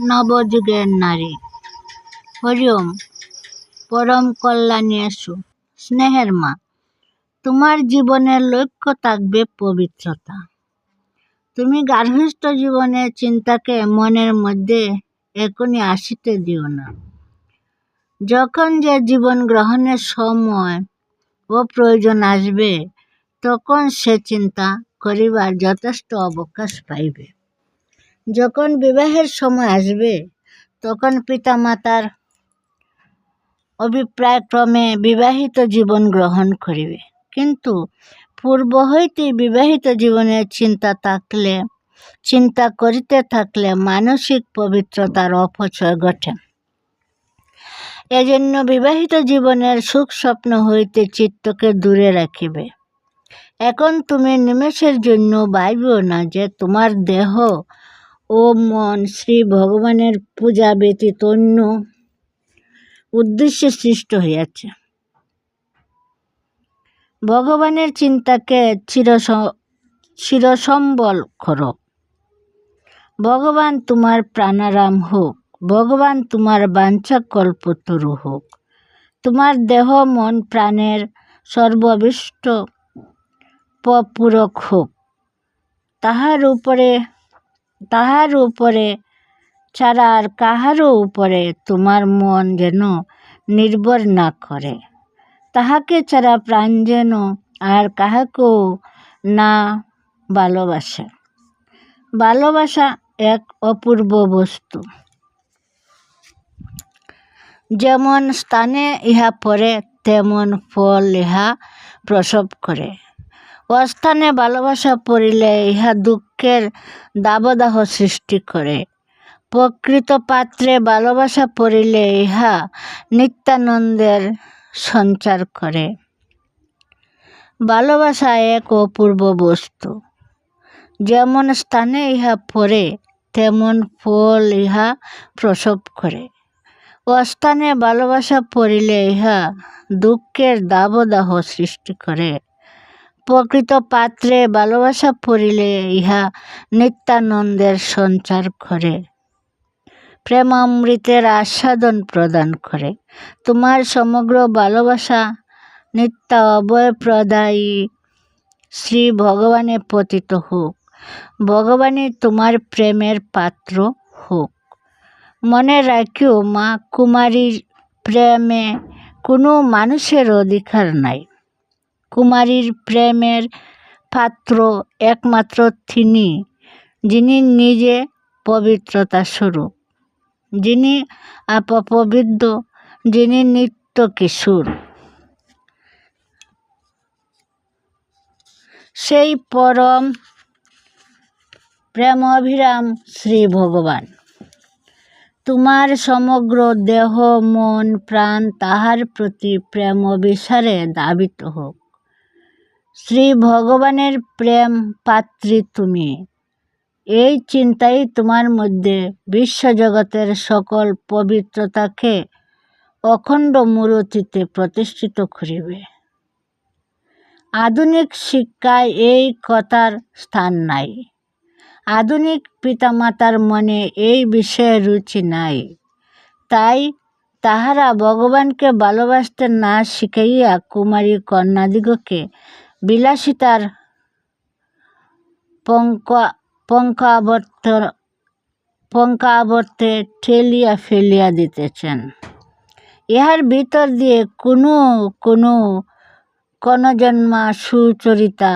নবযুগের নারী। হরিওম, পরম কল্যাণী এসু স্নেহের মা, তোমার জীবনের লক্ষ্য থাকবে পবিত্রতা। তুমি গার্হস্থ্য জীবনের চিন্তাকে মনের মধ্যে এখনই আসিতে দিও না। যখন যে জীবন গ্রহণের সময় ও প্রয়োজন আসবে, তখন সে চিন্তা করিবার যথেষ্ট অবকাশ পাইবে। যখন বিবাহের সময় আসবে, তখন পিতামাতার অভিপ্রায়ক্রমে বিবাহিত জীবন গ্রহণ করিবে। কিন্তু পূর্ব হইতে বিবাহিত জীবনের চিন্তা থাকলে, চিন্তা করিতে থাকলে মানসিক পবিত্রতার অপচয় ঘটে। এজন্য বিবাহিত জীবনের সুখ স্বপ্ন হইতে চিত্তকে দূরে রাখিবে। এখন তুমি নিমেষের জন্য ভাবিও না যে তোমার দেহ ও মন শ্রী ভগবানের পূজা ব্যতীত অন্য উদ্দেশ্যে সৃষ্ট হইয়াছে। ভগবানের চিন্তাকে চিরস চিরসম্বল করো। ভগবান তোমার প্রাণারাম হোক, ভগবান তোমার বাঞ্ছা কল্পতরু হোক। তোমার দেহ, মন, প্রাণের সর্ববিষ্ট পূরক হোক। তাহার উপরে তাহার উপরে ছাড়া আর কাহারও উপরে তোমার মন যেন নির্ভর না করে। তাহাকে ছাড়া প্রাণ যেন আর কাহাকেও না ভালোবাসে। ভালোবাসা এক অপূর্ব বস্তু। যেমন স্থানে ইহা পড়ে, তেমন ফল ইহা প্রসব করে। অস্থানে ভালোবাসা পড়িলে ইহা দুঃখের দাবদাহ সৃষ্টি করে। প্রকৃত পাত্রে ভালোবাসা পড়িলে ইহা নিত্যানন্দের সঞ্চার করে। ভালোবাসা এক অপূর্ব বস্তু। যেমন স্থানে ইহা পড়ে, তেমন ফল ইহা প্রসব করে। অস্থানে ভালোবাসা পড়িলে ইহা দুঃখের দাবদাহ সৃষ্টি করে। প্রকৃত পাত্রে ভালোবাসা পড়িলে ইহা নিত্যানন্দের সঞ্চার করে। প্রেমামৃতের আস্বাদন প্রদান করে। তোমার সমগ্র ভালোবাসা নিত্য অবয় প্রদায়ী শ্রী ভগবানে পতিত হোক। ভগবানই তোমার প্রেমের পাত্র হোক। মনে রাখিও মা কুমারীর প্রেমে কোনো মানুষের অধিকার নাই। কুমারীর প্রেমের পাত্র একমাত্র তিনি, যিনি নিজে পবিত্রতা স্বরূপ, যিনি আপপবিদ্ধ যিনি নিত্য কিশোর। সেই পরম প্রেম অভিরাম শ্রী ভগবান, তোমার সমগ্র দেহ, মন, প্রাণ তাহার প্রতি প্রেম অভিসারে দাবিত হোক। শ্রী ভগবানের প্রেম পাত্রী তুমি। এই চিন্তাই তোমার মধ্যে বিশ্বজগতের সকল পবিত্রতাকে অখণ্ড মূরতিতে প্রতিষ্ঠিত করিবে। আধুনিক শিক্ষায় এই কথার স্থান নাই। আধুনিক পিতামাতার মনে এই বিষয়ে রুচি নাই। তাই তাহারা ভগবানকে ভালোবাসতে না শিখাইয়া কুমারী কন্যাদিগকে বিলাসিতার পঙ্কা পঙ্কাবর্ত ঠেলিয়া ফেলিয়া দিতেছেন। ইহার ভিতর দিয়ে কোনো কোনো কনজন্মা সুচরিতা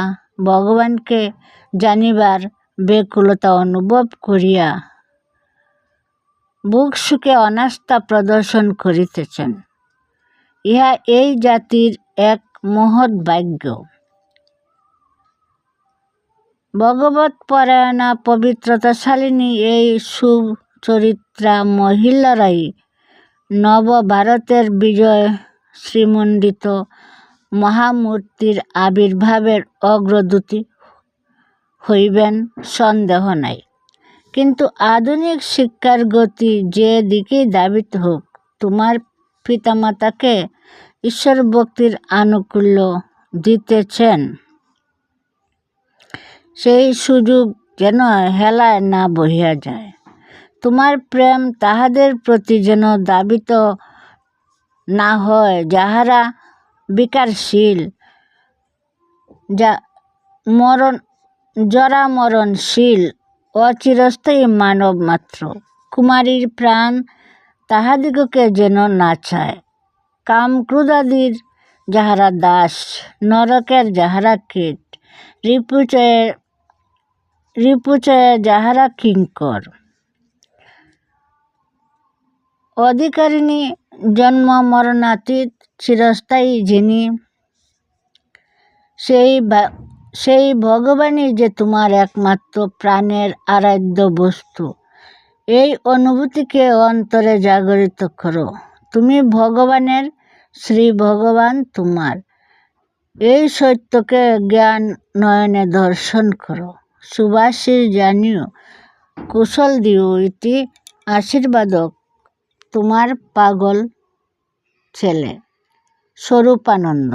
ভগবানকে জানিবার ব্যাকুলতা অনুভব করিয়া বুক সুখে অনাস্থা প্রদর্শন করিতেছেন। ইহা এই জাতির এক মহৎ ভাগ্য। ভগবত পরায়ণা পবিত্রতাশালিনী এই সুচরিত্রা মহিলারাই নবভারতের বিজয় শ্রীমণ্ডিত মহামূর্তির আবির্ভাবের অগ্রদূতী হইবেন সন্দেহ নাই। কিন্তু আধুনিক শিক্ষার গতি যে দিকেই দাবিত হোক, তোমার পিতামাতাকে ঈশ্বর ভক্তির আনুকূল্য দিতেছেন। সেই সুযোগ যেন হেলায় না বহিয়া যায়। তোমার প্রেম তাহাদের প্রতি যেন দাবিত না হয়, যাহারা বিকারশীল, যা মরণ জরা মরণশীল অচিরস্থায়ী মানব মাত্র। কুমারীর প্রাণ তাহাদিগকে যেন না চায়। কাম ক্রোধাদির যাহারা দাস, নরকের যাহারা কীট রিপুচয়ে রিপুচয়ে যাহারা কিঙ্কর। অধিকারিণী জন্ম মরণাতীত চিরস্থায়ী যিনি, সেই সেই ভগবানই যে তোমার একমাত্র প্রাণের আরাধ্য বস্তু। এই অনুভূতিকে অন্তরে জাগরিত করো। তুমি ভগবানের, শ্রী ভগবান তোমার। এই সত্যকে জ্ঞান নয়নে দর্শন করো। সুবাসী জানিও কুশল দিও ইতি আশীর্বাদক তোমার পাগল ছেলে স্বরূপানন্দ।